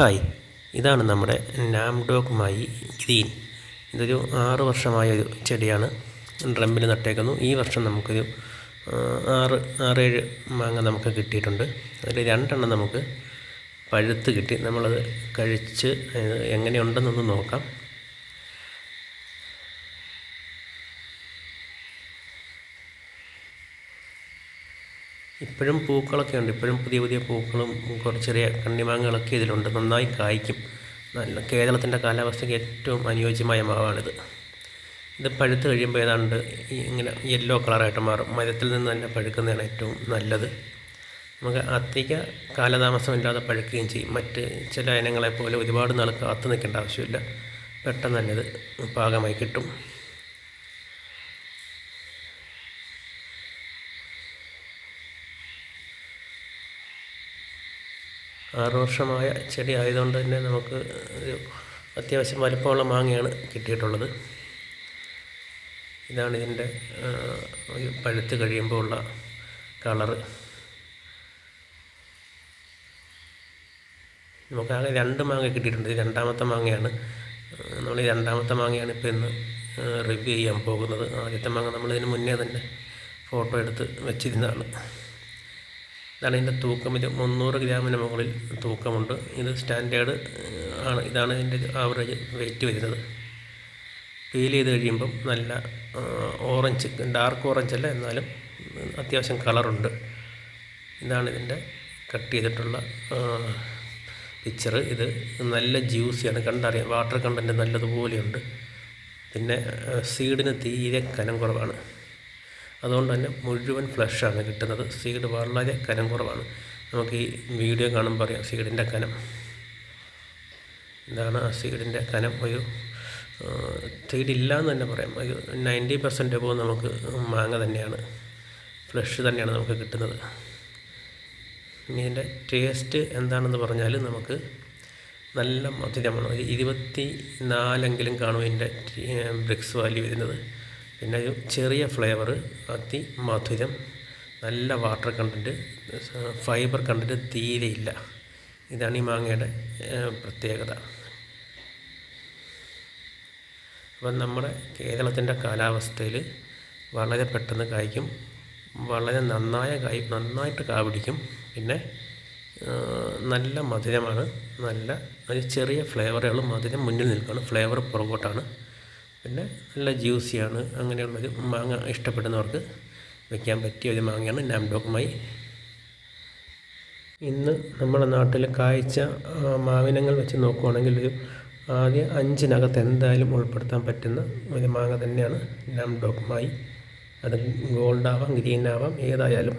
Hi. ഇതാണ് നമ്മുടെ നാംഡോഗ് my green. ഇതൊരു ആറ് വർഷമായ ഒരു ചെടിയാണ്. ഡ്രമ്മിൽ നട്ടേക്കുന്നു. ഈ വർഷം നമുക്കൊരു ആറ് ആറേഴ് മാങ്ങ നമുക്ക് കിട്ടിയിട്ടുണ്ട്. അതിൽ രണ്ടെണ്ണം നമുക്ക് പഴുത്ത് കിട്ടി. നമ്മളത് കഴിച്ച് എങ്ങനെയുണ്ടെന്നൊന്ന് നോക്കാം. ഇപ്പോഴും പൂക്കളൊക്കെ ഉണ്ട്. ഇപ്പോഴും പുതിയ പുതിയ പൂക്കളും കുറച്ച് ചെറിയ കണ്ണിമാങ്ങകളൊക്കെ ഇതിലുണ്ട്. നന്നായി കായ്ക്കും. നല്ല കേരളത്തിന്റെ കാലാവസ്ഥയ്ക്ക് ഏറ്റവും അനുയോജ്യമായ മാവാണിത്. ഇത് പഴുത്ത് കഴിയുമ്പോൾ ഏതാണ്ട് ഇങ്ങനെ യെല്ലോ കളറായിട്ട് മാറും. മരത്തിൽ നിന്ന് തന്നെ പഴുക്കുന്നതാണ് ഏറ്റവും നല്ലത്. നമുക്ക് അധിക കാലതാമസമില്ലാതെ പഴുക്കുകയും ചെയ്യും. മറ്റ് ചില ഇനങ്ങളെപ്പോലെ ഒരുപാട് നാൾ കാത്തു നിൽക്കേണ്ട ആവശ്യമില്ല. പെട്ടെന്ന് തന്നെ ഇത് പാകമായി കിട്ടും. ആറ് വർഷമായ ചെടി ആയതുകൊണ്ട് തന്നെ നമുക്ക് ഒരു അത്യാവശ്യം വലിപ്പമുള്ള മാങ്ങയാണ് കിട്ടിയിട്ടുള്ളത്. ഇതാണ് ഇതിന്റെ പഴുത്ത് കഴിയുമ്പോൾ ഉള്ള കളറ്. നമുക്കാകെ രണ്ട് മാങ്ങ കിട്ടിയിട്ടുണ്ട്. രണ്ടാമത്തെ മാങ്ങയാണ്. നമ്മൾ ഈ രണ്ടാമത്തെ മാങ്ങയാണ് ഇപ്പോൾ ഇന്ന് റിവ്യൂ ചെയ്യാൻ പോകുന്നത്. ആദ്യത്തെ മാങ്ങ നമ്മളിതിന് മുന്നേ തന്നെ ഫോട്ടോ എടുത്ത് വെച്ചിരുന്നതാണ്. ഇതാണ് ഇതിന്റെ തൂക്കം. ഇത് മുന്നൂറ് ഗ്രാമിന് മുകളിൽ തൂക്കമുണ്ട്. ഇത് സ്റ്റാൻഡേർഡ് ആണ്. ഇതാണ് ഇതിന്റെ ആവറേജ് വെയിറ്റ് വരുന്നത്. പീൽ ചെയ്ത് കഴിയുമ്പം നല്ല ഓറഞ്ച് ഡാർക്ക് ഓറഞ്ച് അല്ല എന്നാലും അത്യാവശ്യം കളറുണ്ട്. ഇതാണ് ഇതിന്റെ കട്ട് ചെയ്തിട്ടുള്ള പിക്ചർ ഇത് നല്ല ജ്യൂസിയാണ്. കണ്ടറിയാം വാട്ടർ കണ്ടന്റ് നല്ലതുപോലെയുണ്ട്. പിന്നെ സീഡിന് തീരെ കനം കുറവാണ്. അതുകൊണ്ട് തന്നെ മുഴുവൻ ഫ്ലഷാണ് കിട്ടുന്നത്. സീഡ് വളരെ കനം കുറവാണ്. നമുക്ക് ഈ വീഡിയോ കാണുമ്പോൾ അറിയാം സീഡിന്റെ കനം. ഇതാണ് ആ സീഡിന്റെ കനം. ഒരു സീഡ് ഇല്ല എന്ന് തന്നെ പറയാം. ഒരു നയന്റി പെർസെന്റ് എബോ നമുക്ക് മാങ്ങ തന്നെയാണ്. ഫ്ലഷ് തന്നെയാണ് നമുക്ക് കിട്ടുന്നത്. ഇതിന്റെ ടേസ്റ്റ് എന്താണെന്ന് പറഞ്ഞാൽ നമുക്ക് നല്ല മധുരമാണ്. ഒരു ഇരുപത്തി നാലെങ്കിലും കാണും ഇതിന്റെ ബ്രിക്സ് വാല്യൂ വരുന്നത്. പിന്നെ ഒരു ചെറിയ ഫ്ലേവർ അതി മധുരം നല്ല വാട്ടർ കണ്ടന്റ് ഫൈബർ കണ്ടന്റ് തീരെയില്ല ഇതാണ് ഈ മാങ്ങയുടെ പ്രത്യേകത. അപ്പം നമ്മുടെ കേരളത്തിന്റെ കാലാവസ്ഥയിൽ വളരെ പെട്ടെന്ന് കായ്ക്കും വളരെ നന്നായ കായ് നന്നായിട്ട് കാ പിടിക്കും. പിന്നെ നല്ല മധുരമാണ് നല്ല ഒരു ചെറിയ ഫ്ലേവറുകൾ മധുരം മുന്നിൽ നിൽക്കുകയാണ്. ഫ്ലേവർ പുറകോട്ടാണ്. പിന്നെ നല്ല ജ്യൂസിയാണ് അങ്ങനെയുള്ളൊരു മാങ്ങ ഇഷ്ടപ്പെടുന്നവർക്ക് വയ്ക്കാൻ പറ്റിയ ഒരു മാങ്ങയാണ് നാംഡോക്കുമായി. ഇന്ന് നമ്മുടെ നാട്ടിൽ കായ്ച്ച മാവിനങ്ങൾ വെച്ച് നോക്കുവാണെങ്കിൽ ഒരു ആദ്യ അഞ്ചിനകത്ത് എന്തായാലും ഉൾപ്പെടുത്താൻ പറ്റുന്ന ഒരു മാങ്ങ തന്നെയാണ് നാംഡോക്കുമായി. അത് ഗോൾഡ് ആവാം ഗ്രീൻ ആവാം ഏതായാലും.